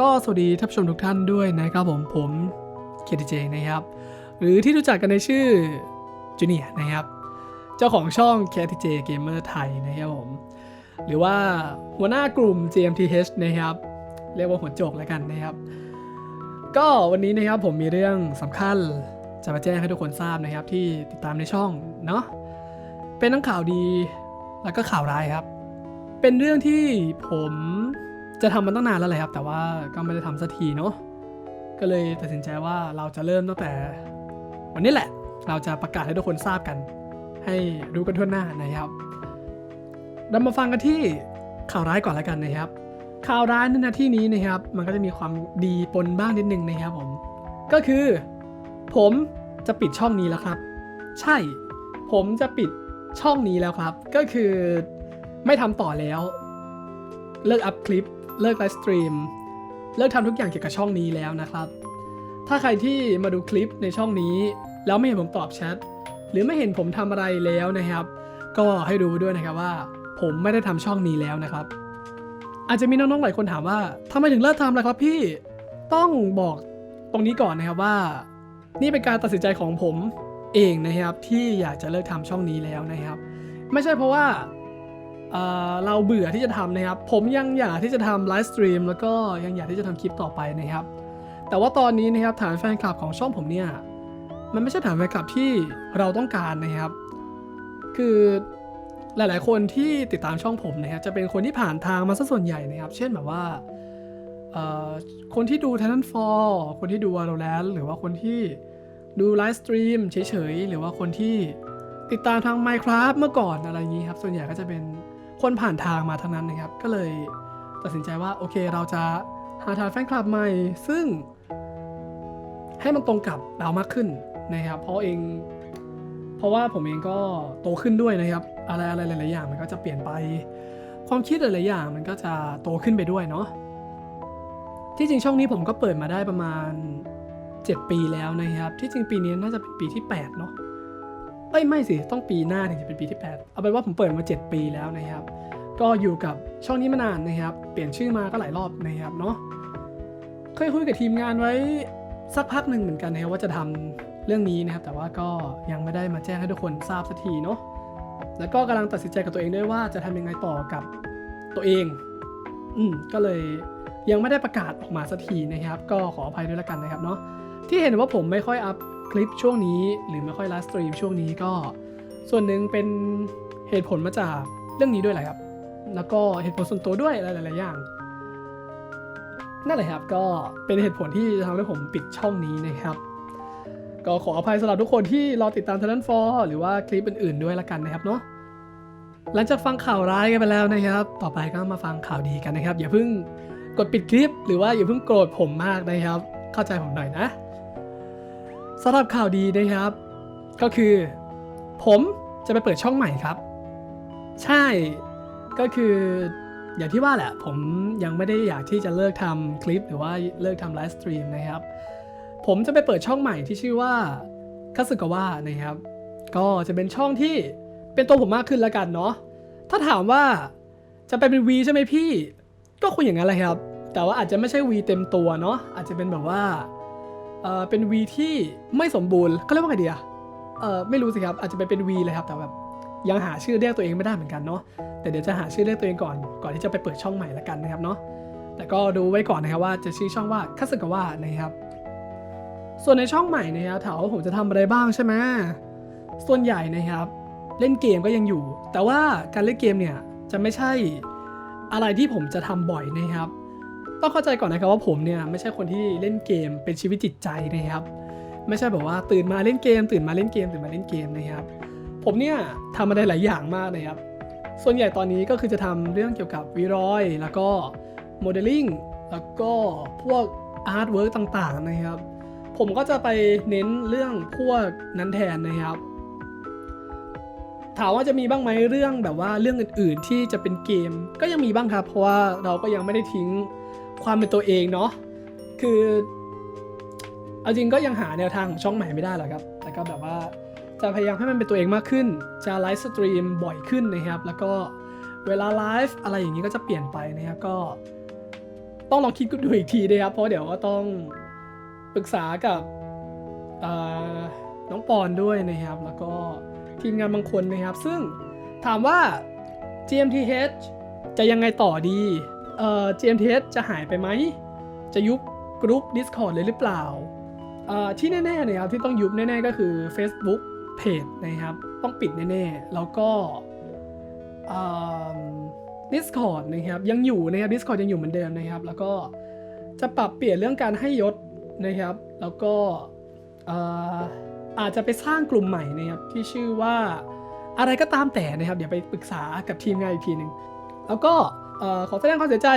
ก็สวัสดีท่านผู้ชมทุกท่านด้วยนะครับผมผมเคทีเจนะครับ หรือที่รู้จักกันในชื่อจูเนียนะครับ เจ้าของช่อง KTJ Gamer ไทยนะครับผม หรือว่าหัวหน้ากลุ่ม GMTH นะครับ เรียกว่าหัวโจกแล้วกันนะครับ ก็วันนี้นะครับผมมีเรื่องสำคัญจะมาแจ้งให้ทุกคนทราบนะครับที่ติดตามในช่องเนาะเป็นทั้งข่าวดีแล้วก็ข่าวร้ายครับ เป็นเรื่องที่ผม จะทำมันตั้งนานแล้วแหละครับ แต่ว่าก็ไม่ได้ทำสักทีเนาะก็เลยตัดสินใจว่าเราจะเริ่มตั้งแต่ วันนี้แหละ เราจะประกาศให้ทุกคนทราบกัน ให้รู้กันทั่วหน้านะครับเรามาฟังกันที่ข่าวร้ายก่อนแล้วกันนะครับ ข่าวร้ายในนาที่นี้นะครับ มันก็จะมีความดีปนบ้างนิดนึงนะครับผม ก็คือ ผมจะปิดช่องนี้แล้วครับ ใช่ ผมจะปิดช่องนี้แล้วครับ ก็คือไม่ทำต่อแล้ว เลิกอัพคลิป เลิกไลฟ์สตรีม เลิกทำทุกอย่างเกี่ยวกับช่องนี้แล้วนะครับ ถ้าใครที่มาดูคลิปในช่องนี้ แล้วไม่เห็นผมตอบแชท หรือไม่เห็นผมทำอะไรแล้วนะครับ ก็ให้รู้ด้วยนะครับว่า ผมไม่ได้ทำช่องนี้แล้วนะครับ อาจจะมีน้องๆหลายคนถามว่าทำไมถึงเลิกทำล่ะครับพี่ ต้องบอกตรงนี้ก่อนนะครับว่า นี่เป็นการตัดสินใจของผมเองนะครับที่อยากจะเลิกทำช่องนี้แล้วนะครับ ไม่ใช่เพราะว่า เราเบื่อที่จะทำนะครับ ผมยังอยากที่จะทำไลฟ์สตรีมแล้วก็ยังอยากที่จะทำคลิปต่อไปนะครับ แต่ว่าตอนนี้นะครับฐานแฟนคลับของช่องผมเนี่ยมันไม่ใช่ฐานแฟนคลับที่เราต้องการนะครับ คือหลาย ๆ คนที่ติดตามช่องผมนะครับจะเป็นคนที่ผ่านทางมาซะส่วนใหญ่นะครับ เช่นแบบว่าคนที่ดู Titanfall คนที่ดู Valorant หรือว่าคนที่ดูไลฟ์สตรีมเฉย ๆ หรือว่าคนที่ติดตามทาง Minecraft เมื่อก่อนอะไรอย่างนี้ครับ ส่วนใหญ่ก็จะเป็น คนผ่านทางมาทั้งนั้นนะครับ ก็เลยตัดสินใจว่าโอเคเราจะหาฐานแฟนคลับใหม่ ซึ่ง ให้มันตรงกับเรามากขึ้นนะครับ เพราะเอง เพราะว่าผมเองก็โตขึ้นด้วยนะครับ อะไรอะไรหลายๆอย่างมันก็จะเปลี่ยนไป ความคิดหลายๆอย่างมันก็จะโตขึ้นไปด้วยเนาะที่จริงช่องนี้ผมก็เปิดมาได้ประมาณ 7 ปีแล้วนะครับ ที่จริงปีนี้น่าจะเป็นปีที่ 8 เนาะเอ้ยไม่สิ ต้องปีหน้าถึงจะเป็นปีที่ 8 เอาเป็นว่าผมเปิดมา 7 ปีแล้วนะครับ ก็อยู่กับช่องนี้มานานนะครับ เปลี่ยนชื่อมาก็หลายรอบนะครับเนาะเคยคุยกับทีมงานไว้สักพักหนึ่งเหมือนกันนะครับว่าจะทำเรื่องนี้นะครับ แต่ว่าก็ยังไม่ได้มาแจ้งให้ทุกคนทราบสักทีเนาะแล้วก็กำลังตัดสินใจกับตัวเองด้วยว่าจะทำยังไงต่อกับตัวเอง อืมก็เลยยังไม่ได้ประกาศออกมาสักทีนะครับ ก็ขออภัยด้วยละกันนะครับเนาะที่เห็นว่าผมไม่ค่อยอัพคลิปช่วงนี้ หรือไม่ค่อยไลฟ์สตรีมช่วงนี้ก็ ส่วนหนึ่งเป็นเหตุผลมาจากเรื่องนี้ด้วยแหละครับ แล้วก็เหตุผลส่วนตัวด้วยหลายๆอย่างนั่นแหละครับก็เป็นเหตุผลที่ทำให้ผมปิดช่องนี้นะครับ ก็ขออภัยสำหรับทุกคนที่รอติดตาม Talent for หรือว่าคลิปอื่น ๆ ด้วยละกันนะครับเนาะหลังจากฟังข่าวร้ายกันไปแล้วนะครับ ต่อไปก็มาฟังข่าวดีกันนะครับ อย่าเพิ่งกดปิดคลิป หรือว่าอย่าเพิ่งโกรธผมมากนะครับ เข้าใจผมหน่อยนะสำหรับข่าวดีนะครับ ก็คือ ผมจะไปเปิดช่องใหม่ครับ ใช่ ก็คืออย่างที่ว่าแหละ ผมยังไม่ได้อยากที่จะเลิกทำคลิปหรือว่าเลิกทำไลฟ์สตรีมนะครับ ผมจะไปเปิดช่องใหม่ที่ชื่อว่าคัสึกาวะนะครับ ก็จะเป็นช่องที่เป็นตัวผมมากขึ้นแล้วกันเนาะถ้าถามว่าจะไปเป็น V ใช่ไหมพี่ ก็คงอย่างนั้นแหละครับ แต่ว่าอาจจะไม่ใช่ V เต็มตัวเนาะอาจจะเป็นแบบว่าเออเป็น V ที่ไม่สมบูรณ์เขาเรียกว่าไงดีอะเออไม่รู้สิครับอาจจะไปเป็น V เลยครับแต่แบบ ยังหาชื่อเรียกตัวเองไม่ได้เหมือนกันเนาะแต่เดี๋ยวจะหาชื่อเรียกตัวเองก่อนก่อนที่จะไปเปิดช่องใหม่ละกันนะครับเนาะแต่ก็ดูไว้ก่อนนะครับว่าจะชื่อช่องว่าคัสกาวะนะครับ ส่วนในช่องใหม่นะครับถามว่าผมจะทำอะไรบ้างใช่ไหมส่วนใหญ่นะครับเล่นเกมก็ยังอยู่ แต่ว่าการเล่นเกมเนี่ยจะไม่ใช่อะไรที่ผมจะทำบ่อยนะครับ ต้องเข้าใจก่อนนะครับว่าผมเนี่ยไม่ใช่คนที่เล่นเกมเป็นชีวิตจิตใจนะครับ ไม่ใช่แบบว่าตื่นมาเล่นเกม ตื่นมาเล่นเกมตื่นมาเล่นเกมนะครับ ผมเนี่ยทำอะไรหลายอย่างมากเลยครับ ส่วนใหญ่ตอนนี้ก็คือจะทำเรื่องเกี่ยวกับวีรอย แล้วก็โมเดลลิ่ง แล้วก็พวกอาร์ตเวิร์กต่างๆนะครับ ผมก็จะไปเน้นเรื่องพวกนั้นแทนนะครับ ถามว่าจะมีบ้างไหมเรื่องแบบว่าเรื่องอื่นๆที่จะเป็นเกม ก็ยังมีบ้างครับ เพราะว่าเราก็ยังไม่ได้ทิ้งความเป็นตัวเองเนาะ คือ เอาจริงก็ยังหาแนวทางของช่องใหม่ไม่ได้หรอกครับ แต่ก็แบบว่า จะพยายามให้มันเป็นตัวเองมากขึ้น จะไลฟ์สตรีมบ่อยขึ้นนะครับ แล้วก็เวลาไลฟ์อะไรอย่างนี้ก็จะเปลี่ยนไปนะครับ ก็ต้องลองคิดดูอีกทีนะครับ เพราะเดี๋ยวก็ต้องปรึกษากับน้องปอนด้วยนะครับ แล้วก็ทีมงานบางคนนะครับ ซึ่งถามว่า GMTH จะยังไงต่อดีเอ่อ GMTH จะหายไปไหม จะยุบกรุ๊ป Discord เลยหรือเปล่าเอ่อที่แน่ๆนะครับที่ต้องยุบแน่ๆก็คือ Facebook Page นะครับ ต้องปิดแน่ๆ แล้วก็ Discord นะครับ ยังอยู่นะครับ Discord ยังอยู่เหมือนเดิมนะครับ แล้วก็จะปรับเปลี่ยนเรื่องการให้ยศนะครับ แล้วก็เอ่อาจจะไปสร้างกลุ่มใหม่นะครับ ที่ชื่อว่าอะไรก็ตามแต่นะครับ เดี๋ยวไปปรึกษากับทีมงานอีกทีหนึ่งแล้วก็ขอแสดงความเสียใจ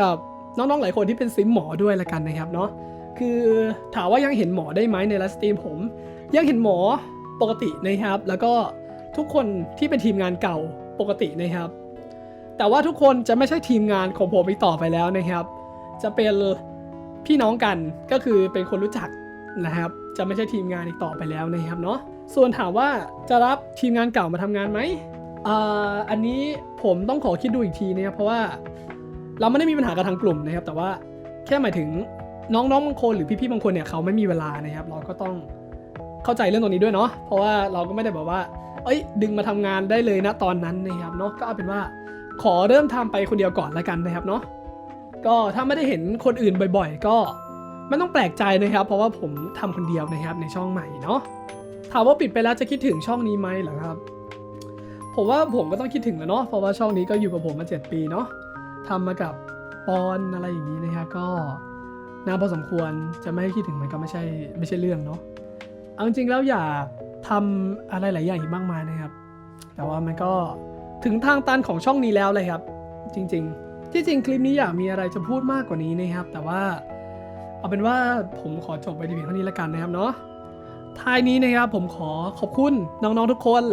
กับน้องๆหลายคนที่เป็นซิมหมอด้วยละกันนะครับเนาะคือถามว่ายังเห็นหมอได้ไหมในไลฟ์สตรีมผม ยังเห็นหมอ ปกตินะครับ แล้วก็ทุกคนที่เป็นทีมงานเก่าปกตินะครับ แต่ว่าทุกคนจะไม่ใช่ทีมงานของผมอีกต่อไปแล้วนะครับ จะเป็นพี่น้องกันก็คือเป็นคนรู้จักนะครับ จะไม่ใช่ทีมงานอีกต่อไปแล้วนะครับเนาะส่วนถามว่าจะรับทีมงานเก่ามาทำงานไหมอ่าอันนี้ผมต้องขอคิดดูอีกทีนะครับเพราะว่าเราไม่ได้มีปัญหากับทางกลุ่มนะครับ แต่ว่าแค่หมายถึงน้องๆบางคนหรือพี่ๆบางคนเนี่ยเขาไม่มีเวลานะครับ เราก็ต้อง เข้าใจเรื่องตรงนี้ด้วยเนาะเพราะว่าเราก็ไม่ได้แบบว่า เอ้ย ดึงมาทำงานได้เลยนะตอนนั้นนะครับเนาะก็เอาเป็นว่าขอเริ่มทำไปคนเดียวก่อนแล้วกันนะครับเนาะก็ถ้าไม่ได้เห็นคนอื่นบ่อย ๆ ก็ไม่ต้องแปลกใจนะครับ เพราะว่าผมทำคนเดียวนะครับในช่องใหม่เนาะถามว่าปิดไปแล้วจะคิดถึงช่องนี้ไหมเหรอครับ ผมว่าผมก็ต้องคิดถึงแล้วเนาะเพราะว่าช่องนี้ก็อยู่กับผมมา 7 ปีเนาะทำมากับปอนอะไรอย่างนี้นะครับก็น่าพอสมควรจะไม่ให้คิดถึงมันก็ไม่ใช่ไม่ใช่เรื่องเนาะ เอาจริงๆแล้วอยากทำอะไรหลายอย่างอีกมากมายนะครับ แต่ว่ามันก็ถึงทางตันของช่องนี้แล้วเลยครับ จริง ๆ ที่จริงคลิปนี้อยากมีอะไรจะพูดมากกว่านี้นะครับ แต่ว่าเอาเป็นว่าผมขอจบไปดีเพียงเท่านี้แล้วกันนะครับเนาะท้ายนี้นะครับผมขอขอบคุณน้องๆทุกคน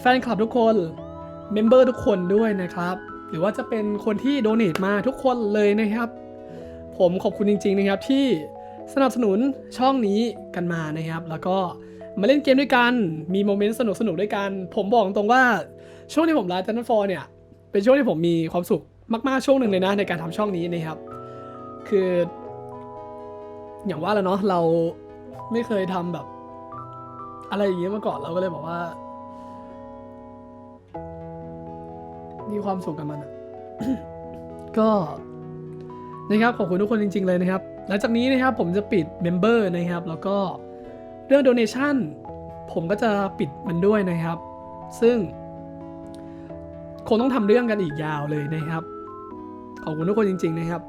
แฟนคลับทุกคนเมมเบอร์ทุกคนด้วยนะครับ หรือว่าจะเป็นคนที่โดเน a มาทุกคนเลยนะครับ ผมขอบคุณจริง ๆ นะครับที่ สนับสนุนช่องนี้กันมานะครับ แล้วก็มาเล่นเกมด้วยกัน มีโมเมนต์สนุกๆด้วยกัน ผมบอกตรงว่าช่วงที่ผมไลฟ์จันทร์ฟอร์เนี่ยเป็นช่วงที่ผมมีความสุขมากๆช่วงหนึ่งเลยนะในการทำช่องนี้นะครับ คือ อย่างว่าแล้วเนาะเราไม่เคยทำแบบ อะไรอย่างเงี้ยมาก่อนเราก็เลยบอกว่า มีความสุขกับมันอะก็นะครับขอบคุณทุกคนจริง ๆ เลยนะครับ หลังจากนี้นะครับผมจะปิดเมมเบอร์นะครับ แล้วก็เรื่อง donation ผมก็จะปิดมันด้วยนะครับ ซึ่งคงต้องทำเรื่องกันอีกยาวเลยนะครับ ขอบคุณทุกคนจริง ๆ นะครับ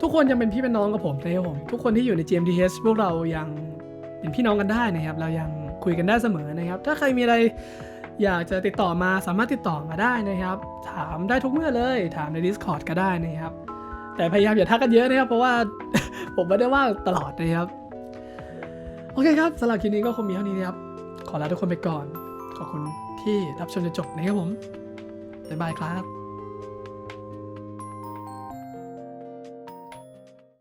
ทุกคนยังเป็นพี่เป็นน้องกับผมนะครับผม ทุกคนที่อยู่ใน GMTH พวกเรายังเป็นพี่น้องกันได้นะครับ เรายังคุยกันได้เสมอนะครับ ถ้าใครมีอะไร อยากจะติดต่อมาสามารถติดต่อมาได้นะครับ ถามได้ทุกเมื่อเลย ถามใน Discord ก็ได้นะครับ แต่พยายามอย่าทักกันเยอะนะครับ เพราะว่า ผมไม่ได้ว่างตลอดนะครับ โอเคครับสำหรับคลิปนี้ก็คงมีเท่านี้นะครับ ขอลาทุกคนไปก่อน ขอบคุณที่รับชมจนจบนะครับผมบ๊ายบายครับ